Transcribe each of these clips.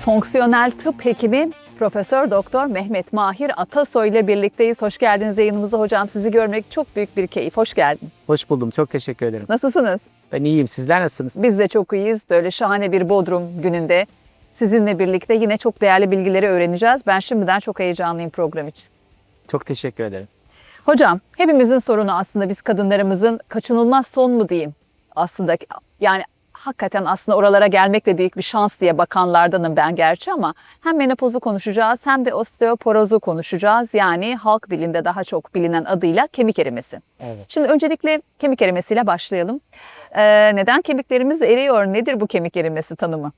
Fonksiyonel tıp hekimi Profesör Doktor Mehmet Mahir Atasoy ile birlikteyiz. Hoş geldiniz yayınımıza hocam. Sizi görmek çok büyük bir keyif. Hoş geldin. Hoş buldum. Çok teşekkür ederim. Nasılsınız? Ben iyiyim. Sizler nasılsınız? Biz de çok iyiyiz. Böyle şahane bir Bodrum gününde sizinle birlikte yine çok değerli bilgileri öğreneceğiz. Ben şimdiden çok heyecanlıyım program için. Çok teşekkür ederim. Hocam hepimizin sorunu aslında biz kadınlarımızın kaçınılmaz son mu diyeyim aslında yani hakikaten aslında oralara gelmek de büyük bir şans diye bakanlardanım ben gerçi ama hem menopozu konuşacağız hem de osteoporozu konuşacağız. Yani halk dilinde daha çok bilinen adıyla kemik erimesi. Evet. Şimdi öncelikle kemik erimesiyle başlayalım. Ee, neden kemiklerimiz eriyor? Nedir bu kemik erimesi tanımı?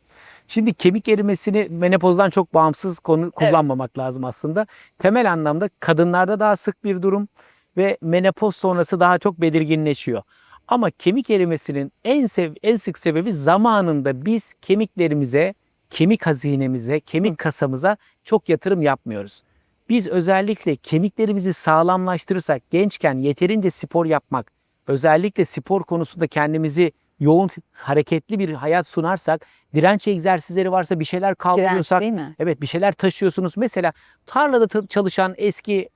Şimdi kemik erimesini menopozdan çok bağımsız konu kullanmamak lazım aslında. Temel anlamda kadınlarda daha sık bir durum ve menopoz sonrası daha çok belirginleşiyor. Ama kemik erimesinin en sev en sık sebebi zamanında biz kemiklerimize, kemik hazinemize, kemik kasamıza çok yatırım yapmıyoruz. Biz özellikle kemiklerimizi sağlamlaştırırsak gençken yeterince spor yapmak, özellikle spor konusunda kendimizi yoğun hareketli bir hayat sunarsak, direnç egzersizleri varsa bir şeyler kaldırıyorsak, evet bir şeyler taşıyorsunuz. Mesela tarlada ta- çalışan eski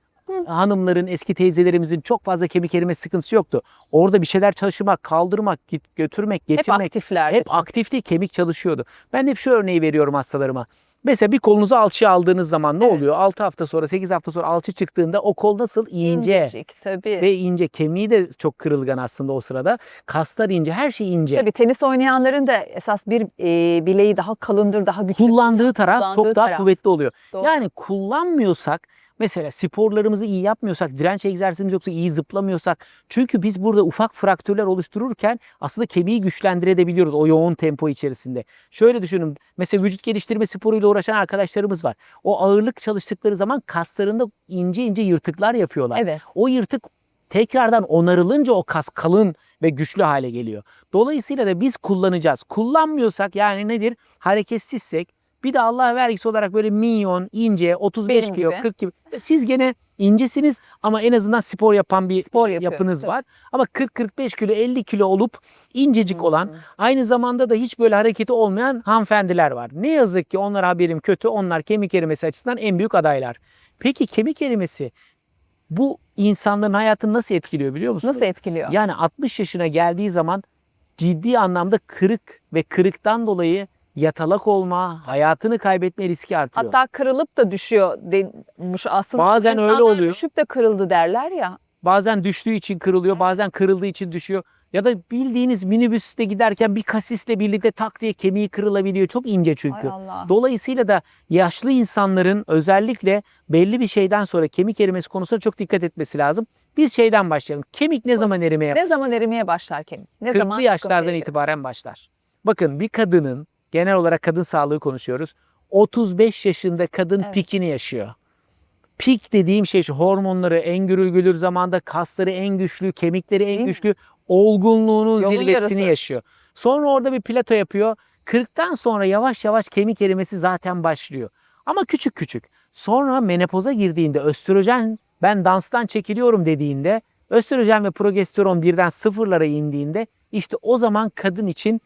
hanımların, eski teyzelerimizin çok fazla kemik erime sıkıntısı yoktu. Orada bir şeyler çalışmak, kaldırmak, git- götürmek, Hep getirmek aktifler. hep aktifti, kemik çalışıyordu. Ben hep şu örneği veriyorum hastalarıma. Mesela bir kolunuzu alçıya aldığınız zaman ne Evet. oluyor? 6 hafta sonra, 8 hafta sonra alçı çıktığında o kol nasıl? ince. İncecik, tabii. Ve ince. Kemiği de çok kırılgan aslında o sırada. Kaslar ince, her şey ince. Tabii tenis oynayanların da esas bir e, bileği daha kalındır, daha güçlü. Kullandığı taraf Kullandığı çok daha taraf. kuvvetli oluyor. Doğru. Yani kullanmıyorsak mesela sporlarımızı iyi yapmıyorsak, direnç egzersizimiz yoksa iyi zıplamıyorsak çünkü biz burada ufak fraktürler oluştururken aslında kemiği güçlendirebiliyoruz o yoğun tempo içerisinde. Şöyle düşünün mesela vücut geliştirme sporuyla uğraşan arkadaşlarımız var. O ağırlık çalıştıkları zaman kaslarında ince ince yırtıklar yapıyorlar. Evet. O yırtık tekrardan onarılınca o kas kalın ve güçlü hale geliyor. Dolayısıyla da biz kullanacağız. Kullanmıyorsak yani nedir? Hareketsizsek bir de Allah vergisi olarak böyle minyon, ince, 35 Benim kilo, gibi. 40 kilo. Siz gene incesiniz ama en azından spor yapan bir Spor yapınız tabii. var. Ama 40-45 kilo, 50 kilo olup incecik olan, aynı zamanda da hiç böyle hareketi olmayan hanımefendiler var. Ne yazık ki onlar haberim kötü. Onlar kemik erimesi açısından en büyük adaylar. Peki kemik erimesi bu insanların hayatını nasıl etkiliyor biliyor musunuz? Nasıl etkiliyor? Yani 60 yaşına geldiği zaman ciddi anlamda kırık ve kırıktan dolayı yatalak olma, hayatını kaybetme riski artıyor. Hatta kırılıp da düşüyor denmiş aslında. Bazen öyle oluyor. Düşüp de kırıldı derler ya. Bazen düştüğü için kırılıyor, bazen kırıldığı için düşüyor. Ya da bildiğiniz minibüste giderken bir kasisle birlikte tak diye kemiği kırılabiliyor. Çok ince çünkü. Allah. Dolayısıyla da yaşlı insanların özellikle belli bir şeyden sonra kemik erimesi konusunda çok dikkat etmesi lazım. Biz şeyden başlayalım. Kemik ne zaman erimeye Ne zaman erimeye başlar kemik? Ne 40'lı zaman yaşlardan itibaren başlar. Bakın bir kadının genel olarak kadın sağlığı konuşuyoruz. 35 yaşında kadın Evet. pikini yaşıyor. Pik dediğim şey şu hormonları en gürül gülür zamanda kasları en güçlü, kemikleri Değil en mi? güçlü, olgunluğunun Yolun zirvesini yarısı. yaşıyor. Sonra orada bir plato yapıyor. 40'tan sonra yavaş yavaş kemik erimesi zaten başlıyor. Ama küçük küçük. Sonra menopoza girdiğinde östrojen ben danstan çekiliyorum dediğinde östrojen ve progesteron birden sıfırlara indiğinde işte o zaman kadın için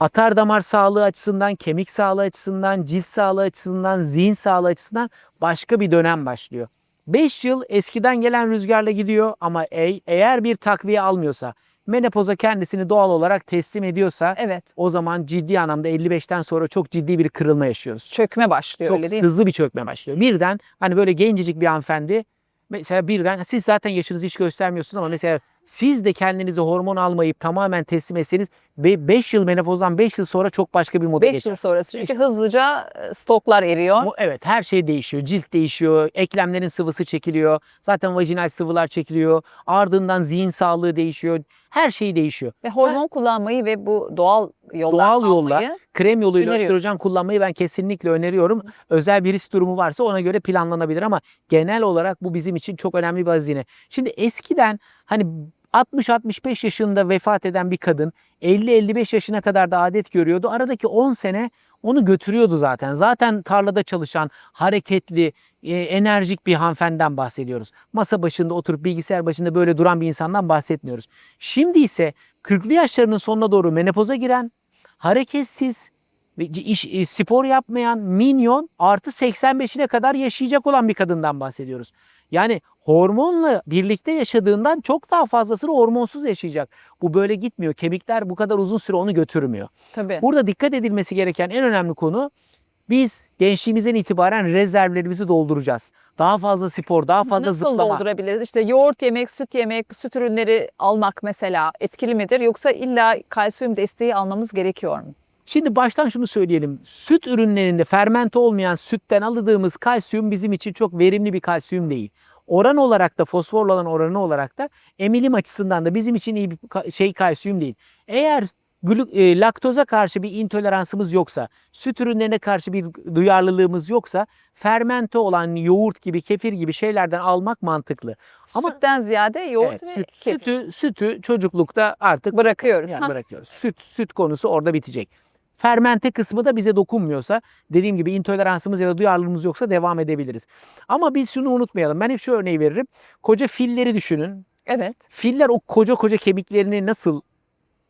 atar damar sağlığı açısından, kemik sağlığı açısından, cilt sağlığı açısından, zihin sağlığı açısından başka bir dönem başlıyor. 5 yıl eskiden gelen rüzgarla gidiyor ama e- eğer bir takviye almıyorsa, menopoza kendisini doğal olarak teslim ediyorsa Evet. o zaman ciddi anlamda 55'ten sonra çok ciddi bir kırılma yaşıyoruz. Çökme başlıyor Çok öyle değil mi? hızlı bir çökme başlıyor. Birden hani böyle gencecik bir hanımefendi mesela birden siz zaten yaşınızı hiç göstermiyorsunuz ama mesela siz de kendinizi hormon almayıp tamamen teslim etseniz 5 yıl menopozdan 5 yıl sonra çok başka bir moda 5 geçer. yıl sonrası çünkü hızlıca e, stoklar eriyor. Evet her şey değişiyor. Cilt değişiyor, eklemlerin sıvısı çekiliyor. Zaten vajinal sıvılar çekiliyor. Ardından zihin sağlığı değişiyor. Her şey değişiyor. Ve hormon kullanmayı ve bu doğal yollar Doğal yolla krem yoluyla östrojen kullanmayı ben kesinlikle öneriyorum. Özel bir risk durumu varsa ona göre planlanabilir ama genel olarak bu bizim için çok önemli bir hazine. Şimdi eskiden hani 60-65 yaşında vefat eden bir kadın 50-55 yaşına kadar da adet görüyordu. Aradaki 10 sene onu götürüyordu zaten. Zaten tarlada çalışan, hareketli, e, enerjik bir hanımefendiden bahsediyoruz. Masa başında oturup bilgisayar başında böyle duran bir insandan bahsetmiyoruz. Şimdi ise 40'lı yaşlarının sonuna doğru menopoza giren, hareketsiz, iş, e, spor yapmayan minyon artı 85'ine kadar yaşayacak olan bir kadından bahsediyoruz. Yani hormonla birlikte yaşadığından çok daha fazlasını hormonsuz yaşayacak. Bu böyle gitmiyor. Kemikler bu kadar uzun süre onu götürmüyor. Tabii. Burada dikkat edilmesi gereken en önemli konu biz gençliğimizden itibaren rezervlerimizi dolduracağız. Daha fazla spor, daha fazla Nasıl zıplama. doldurabiliriz? İşte yoğurt yemek, süt yemek, süt ürünleri almak mesela etkili midir? Yoksa illa kalsiyum desteği almamız gerekiyor mu? Şimdi baştan şunu söyleyelim. Süt ürünlerinde fermente olmayan sütten aldığımız kalsiyum bizim için çok verimli bir kalsiyum değil. Oran olarak da fosforla olan oranı olarak da emilim açısından da bizim için iyi bir şey kalsiyum değil. Eğer glü- e, laktoza karşı bir intoleransımız yoksa, süt ürünlerine karşı bir duyarlılığımız yoksa fermente olan yoğurt gibi, kefir gibi şeylerden almak mantıklı. Ama Sütten ziyade yoğurt evet, ve süt, kefir. sütü, sütü çocuklukta artık bırakıyoruz. yani Ha, bırakıyoruz. Süt süt konusu orada bitecek. Fermente kısmı da bize dokunmuyorsa, dediğim gibi intoleransımız ya da duyarlılığımız yoksa devam edebiliriz. Ama biz şunu unutmayalım. Ben hep şu örneği veririm. Koca filleri düşünün. Evet. Filler o koca koca kemiklerini nasıl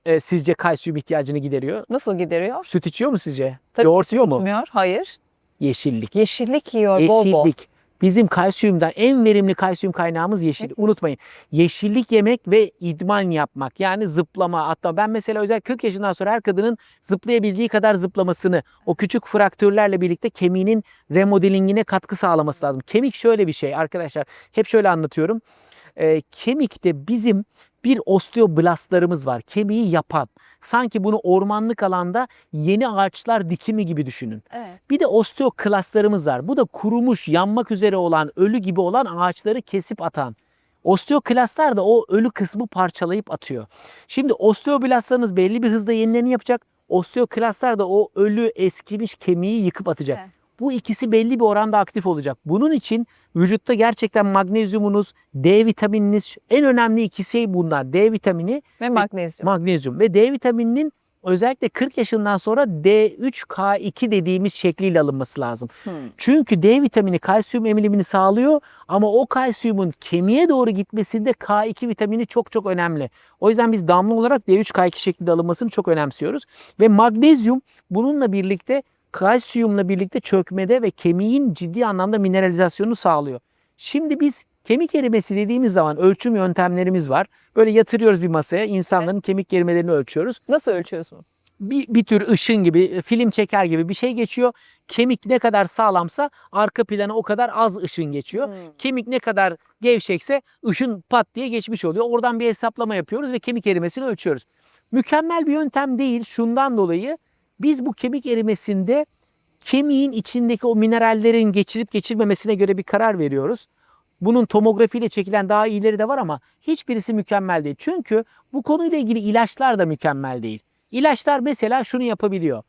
e, sizce kalsiyum ihtiyacını gideriyor? Nasıl gideriyor? Süt içiyor mu sizce? Tabii Yoğurt yiyor mu? Bilmiyor. Hayır. Yeşillik. Yeşillik yiyor bol bol. Yeşillik. Bizim kalsiyumdan en verimli kalsiyum kaynağımız yeşillik. Unutmayın. Yeşillik yemek ve idman yapmak. Yani zıplama. Hatta ben mesela özel 40 yaşından sonra her kadının zıplayabildiği kadar zıplamasını, o küçük fraktürlerle birlikte kemiğinin remodelingine katkı sağlaması lazım. Kemik şöyle bir şey arkadaşlar. Hep şöyle anlatıyorum. Ee, kemikte bizim bir osteoblastlarımız var. Kemiği yapan. Sanki bunu ormanlık alanda yeni ağaçlar dikimi gibi düşünün. Evet. Bir de osteoklaslarımız var. Bu da kurumuş, yanmak üzere olan, ölü gibi olan ağaçları kesip atan. Osteoklaslar da o ölü kısmı parçalayıp atıyor. Şimdi osteoblastlarınız belli bir hızda yenilerini yapacak. Osteoklaslar da o ölü eskimiş kemiği yıkıp atacak. Evet. Bu ikisi belli bir oranda aktif olacak. Bunun için vücutta gerçekten magnezyumunuz, D vitamininiz en önemli iki şey bunlar. D vitamini Ve magnezyum. magnezyum ve D vitamininin özellikle 40 yaşından sonra D3K2 dediğimiz şekliyle alınması lazım. Hmm. Çünkü D vitamini kalsiyum emilimini sağlıyor ama o kalsiyumun kemiğe doğru gitmesinde K2 vitamini çok çok önemli. O yüzden biz damla olarak D3K2 şeklinde alınmasını çok önemsiyoruz. Ve magnezyum bununla birlikte kalsiyumla birlikte çökmede ve kemiğin ciddi anlamda mineralizasyonu sağlıyor. Şimdi biz kemik erimesi dediğimiz zaman ölçüm yöntemlerimiz var. Böyle yatırıyoruz bir masaya insanların kemik erimelerini ölçüyoruz Nasıl ölçüyorsunuz? bir, bir tür ışın gibi, film çeker gibi bir şey geçiyor. Kemik ne kadar sağlamsa arka plana o kadar az ışın geçiyor. Hmm. Kemik ne kadar gevşekse ışın pat diye geçmiş oluyor. Oradan bir hesaplama yapıyoruz ve kemik erimesini ölçüyoruz. Mükemmel bir yöntem değil şundan dolayı biz bu kemik erimesinde kemiğin içindeki o minerallerin geçirip geçirmemesine göre bir karar veriyoruz. Bunun tomografiyle çekilen daha iyileri de var ama hiçbirisi mükemmel değil. Çünkü bu konuyla ilgili ilaçlar da mükemmel değil. İlaçlar mesela şunu yapabiliyor.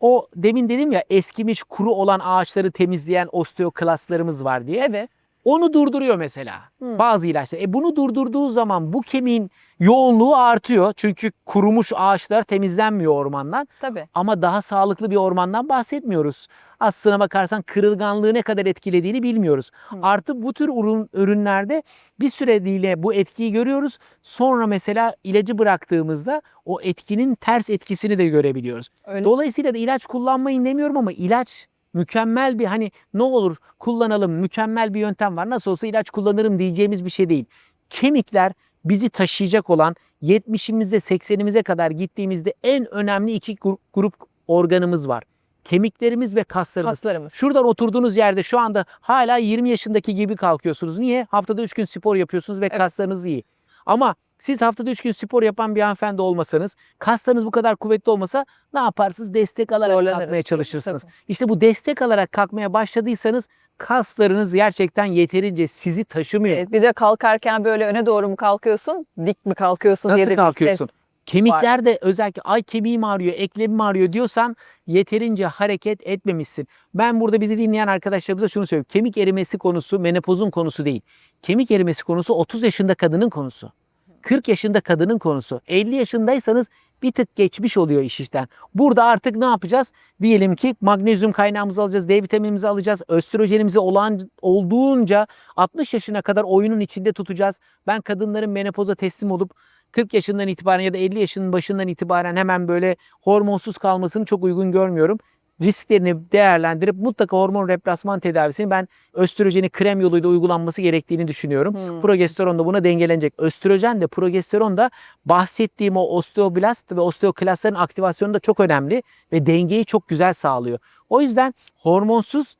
O demin dedim ya eskimiş kuru olan ağaçları temizleyen osteoklaslarımız var diye. Evet. Onu durduruyor mesela Hmm. bazı ilaçlar. E bunu durdurduğu zaman bu kemiğin yoğunluğu artıyor. Çünkü kurumuş ağaçlar temizlenmiyor ormandan. Tabii. Ama daha sağlıklı bir ormandan bahsetmiyoruz. Aslına bakarsan kırılganlığı ne kadar etkilediğini bilmiyoruz. Hmm. Artı bu tür ürün, ürünlerde bir süreliğine bu etkiyi görüyoruz. Sonra mesela ilacı bıraktığımızda o etkinin ters etkisini de görebiliyoruz. Öyle. Dolayısıyla da ilaç kullanmayın demiyorum ama ilaç mükemmel bir hani ne olur kullanalım mükemmel bir yöntem var. Nasıl olsa ilaç kullanırım diyeceğimiz bir şey değil. Kemikler bizi taşıyacak olan 70'imize 80'imize kadar gittiğimizde en önemli iki grup, organımız var. Kemiklerimiz ve kaslarımız. Kaslarımız. Şuradan oturduğunuz yerde şu anda hala 20 yaşındaki gibi kalkıyorsunuz. Niye? Haftada 3 gün spor yapıyorsunuz ve Evet. kaslarınız iyi. Ama siz haftada 3 gün spor yapan bir hanımefendi olmasanız, kaslarınız bu kadar kuvvetli olmasa ne yaparsınız? Destek alarak Zorlanırız. kalkmaya çalışırsınız. Tabii. İşte bu destek alarak kalkmaya başladıysanız kaslarınız gerçekten yeterince sizi taşımıyor. Evet, bir de kalkarken böyle öne doğru mu kalkıyorsun, dik mi kalkıyorsun diye de Nasıl kalkıyorsun? test. Kemiklerde özellikle ay kemiğim ağrıyor, eklemim ağrıyor diyorsan yeterince hareket etmemişsin. Ben burada bizi dinleyen arkadaşlarımıza şunu söylüyorum. Kemik erimesi konusu menopozun konusu değil. Kemik erimesi konusu 30 yaşında kadının konusu. 40 yaşında kadının konusu. 50 yaşındaysanız bir tık geçmiş oluyor iş işten. Burada artık ne yapacağız? Diyelim ki magnezyum kaynağımızı alacağız, D vitaminimizi alacağız, östrojenimizi olan olduğunca 60 yaşına kadar oyunun içinde tutacağız. Ben kadınların menopoza teslim olup 40 yaşından itibaren ya da 50 yaşının başından itibaren hemen böyle hormonsuz kalmasını çok uygun görmüyorum. Risklerini değerlendirip mutlaka hormon replasman tedavisini ben östrojeni krem yoluyla uygulanması gerektiğini düşünüyorum. Hmm. Progesteron da buna dengelenecek. Östrojen de progesteron da bahsettiğim o osteoblast ve osteoklastların aktivasyonu da çok önemli ve dengeyi çok güzel sağlıyor. O yüzden hormonsuz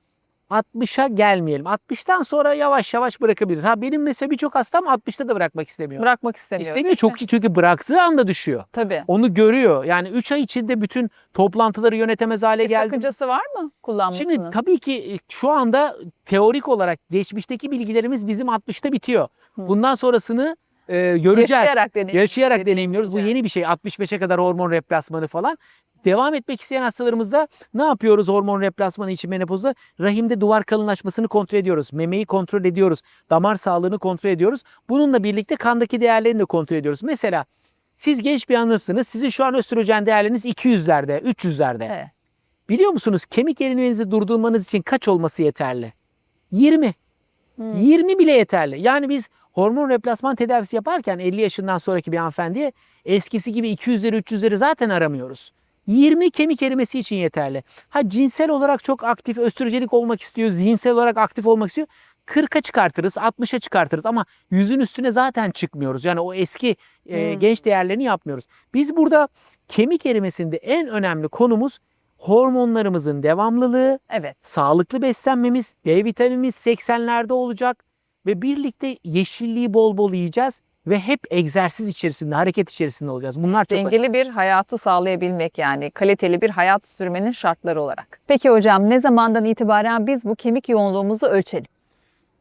60'a gelmeyelim. 60'tan sonra yavaş yavaş bırakabiliriz. Ha benim mesela birçok hastam 60'ta da bırakmak istemiyor. Bırakmak istemiyor. İstemiyor çok iyi çünkü bıraktığı anda düşüyor. Tabii. Onu görüyor. Yani 3 ay içinde bütün toplantıları yönetemez hale Bir geldi. sakıncası var mı kullanmasının? Şimdi tabii ki e, şu anda teorik olarak geçmişteki bilgilerimiz bizim 60'ta bitiyor. Hı. Bundan sonrasını e, göreceğiz. Yaşayarak deneyim- Yaşayarak deneyimliyoruz. Bu yeni bir şey. 65'e kadar hormon replasmanı falan. Devam etmek isteyen hastalarımızda ne yapıyoruz hormon replasmanı için menopozda? Rahimde duvar kalınlaşmasını kontrol ediyoruz. Memeyi kontrol ediyoruz. Damar sağlığını kontrol ediyoruz. Bununla birlikte kandaki değerlerini de kontrol ediyoruz. Mesela siz genç bir hanımsınız. Sizin şu an östrojen değerleriniz 200'lerde, 300'lerde. Evet. Biliyor musunuz kemik erimenizi durdurmanız için kaç olması yeterli? 20. Hmm. 20 bile yeterli. Yani biz hormon replasman tedavisi yaparken 50 yaşından sonraki bir hanımefendiye eskisi gibi 200'leri 300'leri zaten aramıyoruz. 20 kemik erimesi için yeterli. Ha cinsel olarak çok aktif, östrojenik olmak istiyor, zihinsel olarak aktif olmak istiyor. 40'a çıkartırız, 60'a çıkartırız ama yüzün üstüne zaten çıkmıyoruz. Yani o eski e, Hmm. genç değerlerini yapmıyoruz. Biz burada kemik erimesinde en önemli konumuz hormonlarımızın devamlılığı, Evet. sağlıklı beslenmemiz, D vitaminimiz 80'lerde olacak ve birlikte yeşilliği bol bol yiyeceğiz ve hep egzersiz içerisinde, hareket içerisinde olacağız. Bunlar çok Dengeli bir hayatı sağlayabilmek yani kaliteli bir hayat sürmenin şartları olarak. Peki hocam ne zamandan itibaren biz bu kemik yoğunluğumuzu ölçelim?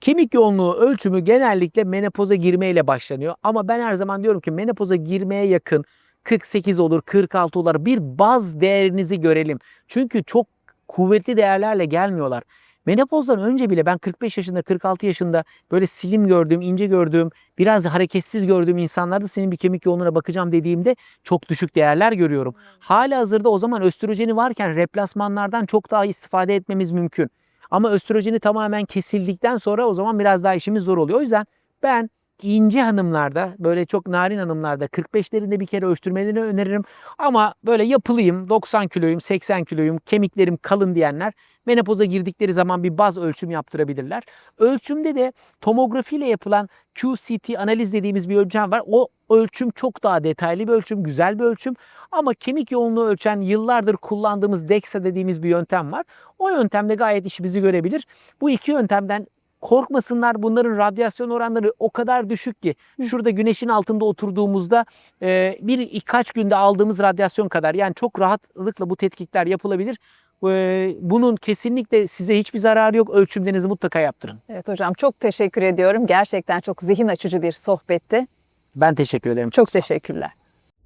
Kemik yoğunluğu ölçümü genellikle menopoza girmeyle başlanıyor. Ama ben her zaman diyorum ki menopoza girmeye yakın 48 olur, 46 olur bir baz değerinizi görelim. Çünkü çok kuvvetli değerlerle gelmiyorlar. Menopozdan önce bile ben 45 yaşında, 46 yaşında böyle slim gördüğüm, ince gördüğüm, biraz hareketsiz gördüğüm insanlarda senin bir kemik yoğunluğuna bakacağım dediğimde çok düşük değerler görüyorum. Hala hazırda o zaman östrojeni varken replasmanlardan çok daha istifade etmemiz mümkün. Ama östrojeni tamamen kesildikten sonra o zaman biraz daha işimiz zor oluyor. O yüzden ben ince hanımlarda böyle çok narin hanımlarda 45'lerinde bir kere ölçtürmelerini öneririm. Ama böyle yapılıyım 90 kiloyum 80 kiloyum kemiklerim kalın diyenler menopoza girdikleri zaman bir baz ölçüm yaptırabilirler. Ölçümde de tomografiyle yapılan QCT analiz dediğimiz bir ölçüm var. O ölçüm çok daha detaylı bir ölçüm, güzel bir ölçüm. Ama kemik yoğunluğu ölçen yıllardır kullandığımız DEXA dediğimiz bir yöntem var. O yöntemde gayet işimizi görebilir. Bu iki yöntemden korkmasınlar. Bunların radyasyon oranları o kadar düşük ki şurada güneşin altında oturduğumuzda e, bir birkaç günde aldığımız radyasyon kadar yani çok rahatlıkla bu tetkikler yapılabilir. E, bunun kesinlikle size hiçbir zararı yok. Ölçümlerinizi mutlaka yaptırın. Evet hocam çok teşekkür ediyorum. Gerçekten çok zihin açıcı bir sohbetti. Ben teşekkür ederim. Çok teşekkürler.